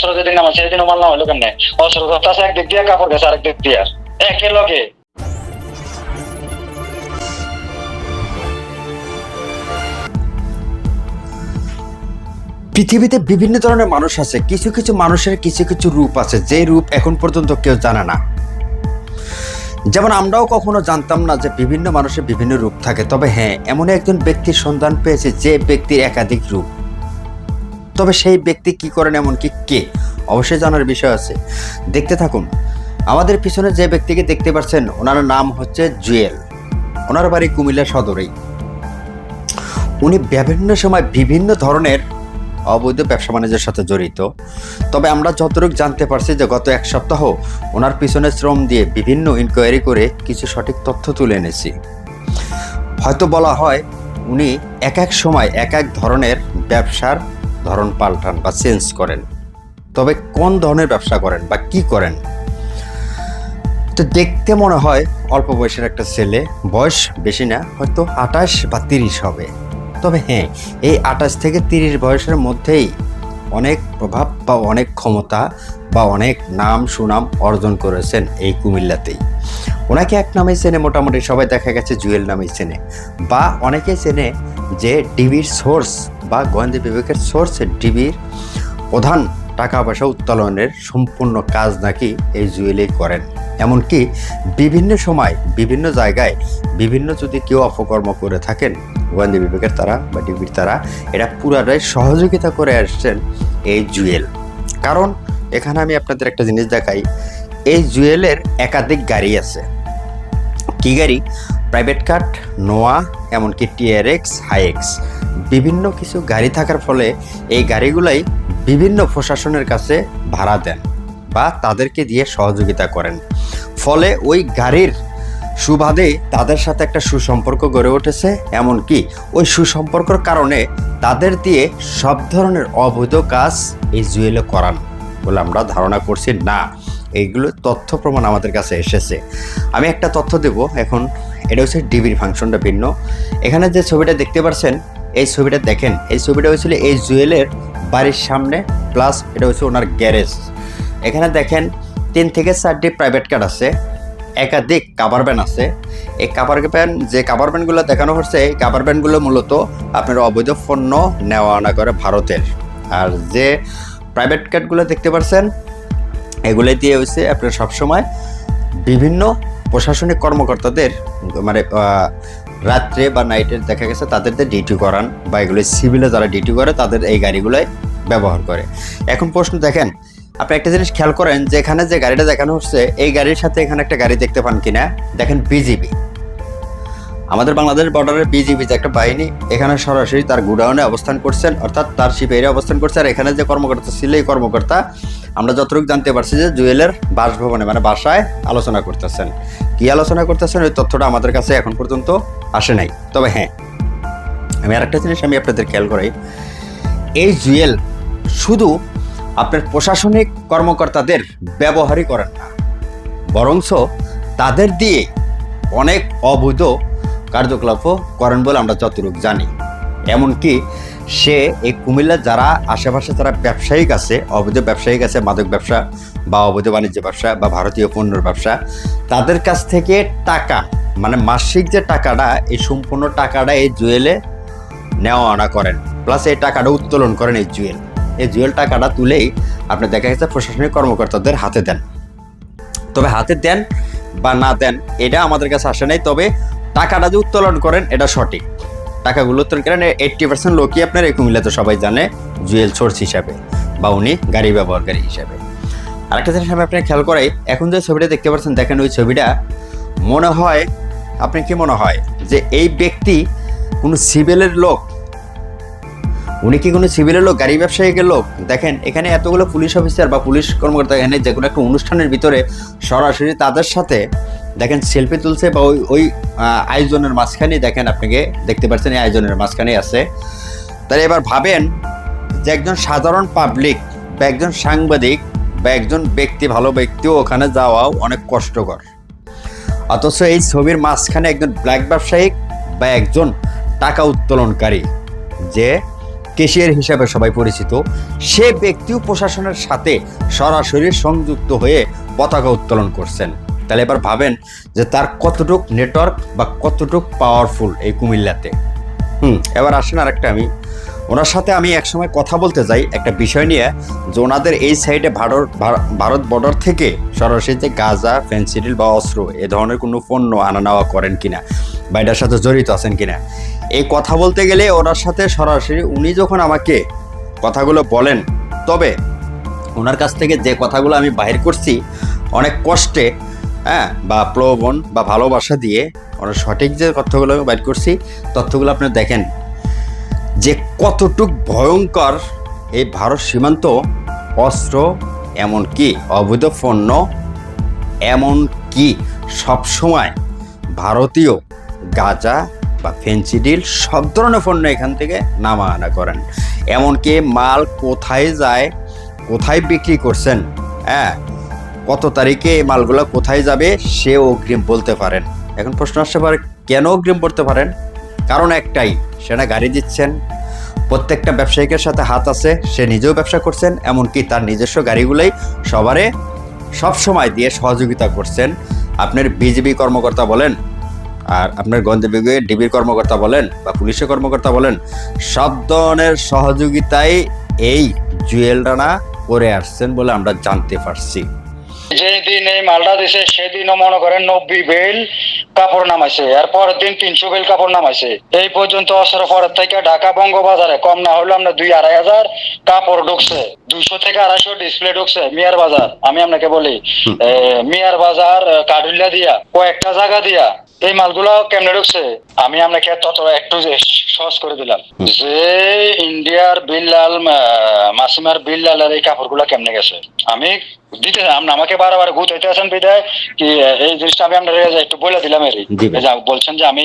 অস্ত্র যেদিন সেদিন মাল না কেন অস্ত্র একদিক দিয়ে কাপড় গেছে দিয়ে। পৃথিবীতে বিভিন্ন ধরনের মানুষ আছে, কিছু কিছু মানুষের কিছু কিছু রূপ আছে, যে রূপ এখন পর্যন্ত কেউ জানে না। যেমন আমরাও কখনো জানতাম না যে বিভিন্ন মানুষের বিভিন্ন রূপ থাকে, তবে হ্যাঁ এমন একজন ব্যক্তির সন্ধান পেয়েছে যে ব্যক্তির একাধিক রূপ। তবে সেই ব্যক্তি কি করেন এমনকি কে? অবশ্যই জানার বিষয় আছে। দেখতে থাকুন, আমাদের পিছনে যে ব্যক্তিকে দেখতে পাচ্ছেন, ওনার নাম হচ্ছে জুয়েল। ওনার বাড়ি কুমিল্লা সদরেই। উনি বিভিন্ন সময় বিভিন্ন ধরনের অবৈধ ব্যবসা বাণিজ্যের সাথে জড়িত। তবে আমরা যতটুকু জানতে পারছি যে গত এক সপ্তাহ ওনার পিছনে শ্রম দিয়ে বিভিন্ন ইনকোয়ারি করে কিছু সঠিক তথ্য তুলে এনেছি। হয়তো বলা হয় উনি এক এক সময় এক এক ধরনের ব্যবসার ধরন পাল্টান বা চেঞ্জ করেন। তবে কোন ধরনের ব্যবসা করেন বা কি করেন? তো দেখতে মনে হয় অল্প বয়সের একটা ছেলে, বয়স বেশি না, হয়তো আঠাশ বা তিরিশ হবে। তবে হ্যাঁ এই আঠাশ থেকে তিরিশ বয়সের মধ্যেই অনেক প্রভাব বা অনেক ক্ষমতা বা অনেক নাম সুনাম অর্জন করেছেন এই কুমিল্লাতেই। ওনাকে এক নামে চেনে, মোটামুটি সবাই দেখা গেছে জুয়েল নামেই চেনে। বা অনেকে চেনে যে ডিবির সোর্স বা গোয়েন্দা বিভাগের সোর্স ডিবির প্রধান টাকা পয়সা উত্তোলনের সম্পূর্ণ কাজ নাকি এই জুয়েলেই করেন। এমনকি বিভিন্ন সময় বিভিন্ন জায়গায় বিভিন্ন যদি কেউ অপকর্ম করে থাকেন, গোয়েন্দা বিভাগের তারা বা ডিবির তারা এটা পুরাটাই সহযোগিতা করে আসছেন এই জুয়েল। কারণ এখানে আমি আপনাদের একটা জিনিস দেখাই, এই জুয়েলের একাধিক গাড়ি আছে। কি গাড়ি? প্রাইভেট কার নোয়া এমনকি টিআরএক্স হাইএক্স বিভিন্ন কিছু গাড়ি থাকার ফলে এই গাড়িগুলাই বিভিন্ন প্রশাসনের কাছে ভাড়া দেন বা তাদেরকে দিয়ে সহযোগিতা করেন। ফলে ওই গাড়ির সুবাদে তাদের সাথে একটা সুসম্পর্ক গড়ে উঠেছে, এমনকি ওই সুসম্পর্কর কারণে তাদের দিয়ে সব ধরনের অবৈধ কাজ এই জুয়েলে করান বলে আমরা ধারণা করছি না। এইগুলো তথ্য প্রমাণ আমাদের কাছে এসেছে। আমি একটা তথ্য দেব এখন, এটা হচ্ছে ডিবির ফাংশনটা ভিন্ন। এখানে যে ছবিটা দেখতে পাচ্ছেন এই ছবিটা দেখেন, এই ছবিটা হয়েছিল এই জুয়েলের বাড়ির সামনে, প্লাস এটা হচ্ছে ওনার গ্যারেজ। এখানে দেখেন, তিন থেকে চারটি প্রাইভেট কার আছে, একাধিক কাভার ব্যান আছে। এই কাভার ব্যান যে কাভার ব্যানগুলো দেখানো হচ্ছে, এই কাভার ব্যানগুলো মূলত আপনার অবৈধ পণ্য নেওয়া আনা করে ভারতের। আর যে প্রাইভেট কার্ডগুলো দেখতে পাচ্ছেন এগুলো দিয়ে হচ্ছে আপনার সবসময় বিভিন্ন প্রশাসনিক কর্মকর্তাদের মানে রাত্রে বা নাইটে দেখা গেছে তাদের ডিউটি করান বা এগুলো সিভিলে যারা ডিউটি করে তাদের এই গাড়িগুলোই ব্যবহার করে। এখন প্রশ্ন দেখেন, আপনি একটা জিনিস খেয়াল করেন যে এখানে যে গাড়িটা দেখানো হচ্ছে, এই গাড়ির সাথে এখানে একটা গাড়ি দেখতে পান কিনা? দেখেন বিজিবি আমাদের বাংলাদেশ বর্ডারের বিজিবি যে একটা বাহিনী, এখানে সরাসরি তার গুডাউনে অবস্থান করছেন, অর্থাৎ তার শিপেরে অবস্থান করছে, আর এখানে যে কর্মকর্তা ছিল, এই কর্মকর্তা আমরা যতটুকু জানতে পারছি যে জুয়েলের বাসভবনে মানে বাসায় আলোচনা করতেছেন। কি আলোচনা করতেছেন? ওই তথ্যটা আমাদের কাছে এখন পর্যন্ত আসে নাই। তবে হ্যাঁ আমি আরেকটা জিনিস আমি আপনাদের খেয়াল করাই। এই জুয়েল শুধু আপনার প্রশাসনিক কর্মকর্তাদের ব্যবহারই করেন না, বরঞ্চ তাদের দিয়ে অনেক অবৈধ কার্যকলাপও করেন বলে আমরা যতটুকু জানি। এমনকি সে এই কুমিল্লার যারা আশেপাশে যারা ব্যবসায়িক আছে, অবৈধ ব্যবসায়িক আছে, মাদক ব্যবসা বা অবৈধ বাণিজ্য ব্যবসা বা ভারতীয় পণ্যের ব্যবসা, তাদের কাছ থেকে টাকা মানে মাসিক যে টাকাটা, এই সম্পূর্ণ টাকাটা এই জুয়েলে নেওয়া আনা করেন। প্লাস এই টাকাটা উত্তোলন করেন এই জুয়েল। এই জুয়েল টাকাটা তুলেই আপনি দেখা গেছে প্রশাসনিক কর্মকর্তাদের হাতে দেন। তবে হাতে দেন বা না দেন, এটা আমাদের কাছে আসে নাই। তবে টাকাটা যে উত্তোলন করেন, এটা সঠিক। টাকাগুলো উত্তোলন করেন। এইট্টি পার্সেন্ট লোকই আপনার এই কুমিল্লাতে সবাই জানে, জুয়েল সোর্স হিসাবে বা উনি গাড়ি ব্যবহারকারী হিসাবে। আরেকটা জিনিস আমি আপনাকে খেয়াল করাই, এখন যে ছবিটা দেখতে পাচ্ছেন, দেখেন ওই ছবিটা, মনে হয় আপনি কি মনে হয় যে এই ব্যক্তি কোনো সিভিলের লোক? উনি কি কোনো সিভিলের লোক, গাড়ি ব্যবসায়ীকে লোক? দেখেন, এখানে এতগুলো পুলিশ অফিসার বা পুলিশ কর্মকর্তা এখানে যে কোনো একটা অনুষ্ঠানের ভিতরে সরাসরি তাদের সাথে দেখেন সেলফি তুলছে বা ওই ওই আয়োজনের মাঝখানে দেখেন আপনাকে দেখতে পাচ্ছেন, এই আয়োজনের মাঝখানে আছে। তাহলে এবার ভাবেন যে একজন সাধারণ পাবলিক বা একজন সাংবাদিক বা একজন ব্যক্তি, ভালো ব্যক্তিও ওখানে যাওয়াও অনেক কষ্টকর। অথচ এই ছবির মাঝখানে একজন ব্ল্যাক ব্যবসায়িক বা একজন টাকা উত্তোলনকারী, যে কেশিয়ার হিসাবে সবাই পরিচিত, সে ব্যক্তিও প্রশাসনের সাথে সরাসরি সংযুক্ত হয়ে পতাকা উত্তোলন করছেন। তাহলে এবার ভাবেন যে তার কতটুক নেটওয়ার্ক বা কতটুক পাওয়ারফুল এই কুমিল্লাতে। হুম, এবার আসেন আরেকটা আমি। ওনার সাথে আমি একসময় কথা বলতে যাই একটা বিষয় নিয়ে যে ওনাদের এই সাইডে ভারত, ভার- ভারত বর্ডার থেকে সরাসরি যে গাঁজা ফেন্সিডিল বা অস্ত্র এ ধরনের কোনো পণ্য আনা নেওয়া করেন কিনা বা এটার সাথে জড়িত আছেন কিনা। এই কথা বলতে গেলে ওনার সাথে সরাসরি উনি যখন আমাকে কথাগুলো বলেন, তবে ওনার কাছ থেকে যে কথাগুলো আমি বাহির করছি, অনেক কষ্টে হ্যাঁ বা প্রলোভন বা ভালোবাসা দিয়ে ওনার সঠিক যে তথ্যগুলো আমি বাইর করছি, তথ্যগুলো আপনি দেখেন। যে কতটুক ভয়ঙ্কর এই ভারত সীমান্ত অস্ত্র এমনকি অবৈধ পণ্য, এমন কি সবসময় ভারতীয় গাঁজা বা ফেন্সিডিল সব ধরনের পণ্য এখান থেকে নামা আনা করেন। এমনকি মাল কোথায় যায়, কোথায় বিক্রি করছেন হ্যাঁ কত তারিখে এই মালগুলো কোথায় যাবে সে অগ্রিম বলতে পারেন। এখন প্রশ্ন আসতে পারে, কেন অগ্রিম বলতে পারেন? কারণ একটাই সেটা গাড়ি দিচ্ছেন, প্রত্যেকটা ব্যবসায়িকের সাথে হাত আছে, সে নিজেও ব্যবসা করছেন, এমনকি তার নিজস্ব গাড়িগুলোই সবারে সব সময় দিয়ে সহযোগিতা করছেন। আপনার বিজেপি কর্মকর্তা বলেন, আর আপনার বিভাগের ডিবির কর্মকর্তা বলেন, বা পুলিশের কর্মকর্তা বলেন, সব ধরনের সহযোগিতায় এই জুয়েল রানা করে আসছেন বলে আমরা জানতে পারছি। যেদিন এই মালটা দিছে সেদিনও মনে করেন নব্বই বেল কাপড় নামাইছে। আর পরের দিন তিনশো বেল কাপড় নামাইছে। এই পর্যন্ত অস্ত্র পরের থেকে ঢাকা বঙ্গ বাজারে কম না হলে আমরা দুই আড়াই হাজার কাপড় ঢুকছে। দুইশো থেকে আড়াইশো ডিসপ্লে ঢুকছে মিয়ার বাজার। আমি আপনাকে বলি। মিয়ার বাজার কাঠুলিয়া দিয়া কয়েকটা জায়গা দিয়া এই মালগুলো কেমনে ঢুকছে? আমি আপনাকে তত একটু সহজ করে দিলাম। যে ইন্ডিয়ার বিল্লাল মাসিমার বিল্লালের এই কাপড়গুলো কেমনে গেছে? আমি দিতে আপনি আমাকে বারবার গুত হইতে আছেন বিদায় কি এই জিনিসটা আমি আপনার একটু বলে দিলাম এর বলছেন যে আমি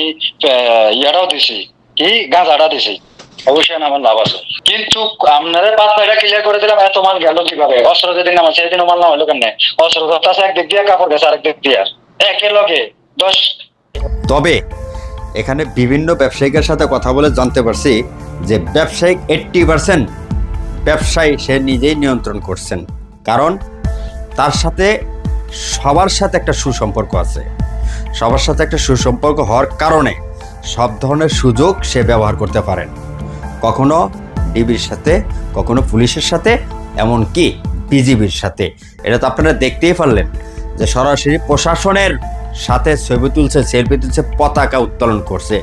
ইয়াটাও দিছি কি গাঁজাটা দিছি। অবশ্যই আমার লাভ আছে। কিন্তু আপনারা পাঁচ ক্লিয়ার করে দিলাম এত মাল গেল কীভাবে? অস্ত্র যেদিন আছে সেদিন মাল নাম হলো কেন অস্ত্র ধরতে আছে একদিক দিয়ে কাপড় গেছে আরেক দিক দিয়ে। একে লগে দশ তবে এখানে বিভিন্ন ব্যবসায়িকের সাথে কথা বলে জানতে পারছি যে ব্যবসায়িক এইট্টি পার্সেন্ট ব্যবসায়ী সে নিজেই নিয়ন্ত্রণ করছেন। কারণ তার সাথে সবার সাথে একটা সুসম্পর্ক আছে। সবার সাথে একটা সুসম্পর্ক হওয়ার কারণে সব ধরনের সুযোগ সে ব্যবহার করতে পারেন। কখনো ডিবির সাথে, কখনো পুলিশের সাথে, এমনকি বিজিবির সাথে। এটা তো আপনারা দেখতেই পারলেন যে সরাসরি প্রশাসনের সাথে ছবি তুলছে সেলফি তুলছে, পতাকা উত্তোলন করছে।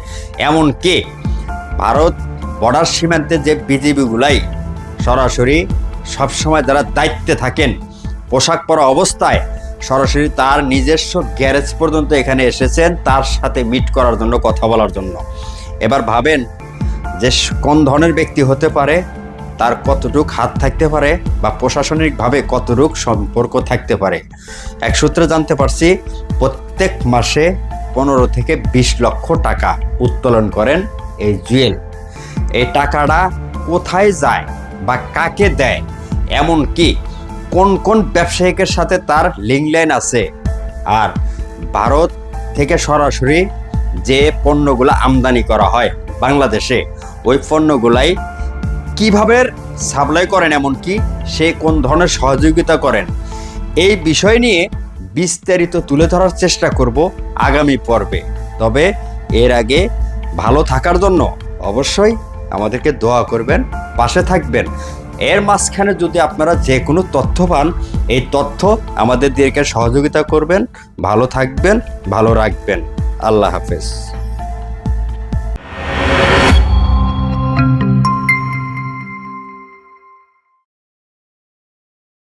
এমনকি ভারত বর্ডার সীমান্তে যে বিজিবিগুলাই সরাসরি সবসময় যারা দায়িত্বে থাকেন, পোশাক পরা অবস্থায় সরাসরি তার নিজস্ব গ্যারেজ পর্যন্ত এখানে এসেছেন, তার সাথে মিট করার জন্য, কথা বলার জন্য। এবার ভাবেন যে কোন ধরনের ব্যক্তি হতে পারে? তার কতটুক হাত থাকতে পারে বা প্রশাসনিকভাবে কতটুক সম্পর্ক থাকতে পারে। এক সূত্রে জানতে পারছি, প্রত্যেক মাসে পনেরো থেকে বিশ লক্ষ টাকা উত্তোলন করেন এই জুয়েল। এই টাকাটা কোথায় যায় বা কাকে দেয় এমন কি কোন কোন ব্যবসায়িকের সাথে তার লিঙ্ক লাইন আছে, আর ভারত থেকে সরাসরি যে পণ্যগুলো আমদানি করা হয় বাংলাদেশে, ওই পণ্যগুলাই কীভাবে সাপ্লাই করেন এমনকি সে কোন ধরনের সহযোগিতা করেন, এই বিষয় নিয়ে বিস্তারিত তুলে ধরার চেষ্টা করব আগামী পর্বে। তবে এর আগে ভালো থাকার জন্য অবশ্যই আমাদেরকে দোয়া করবেন, পাশে থাকবেন। এর মাঝখানে যদি আপনারা যে কোনো তথ্য পান, এই তথ্য আমাদেরকে সহযোগিতা করবেন, ভালো থাকবেন, ভালো রাখবেন। আল্লাহ হাফেজ।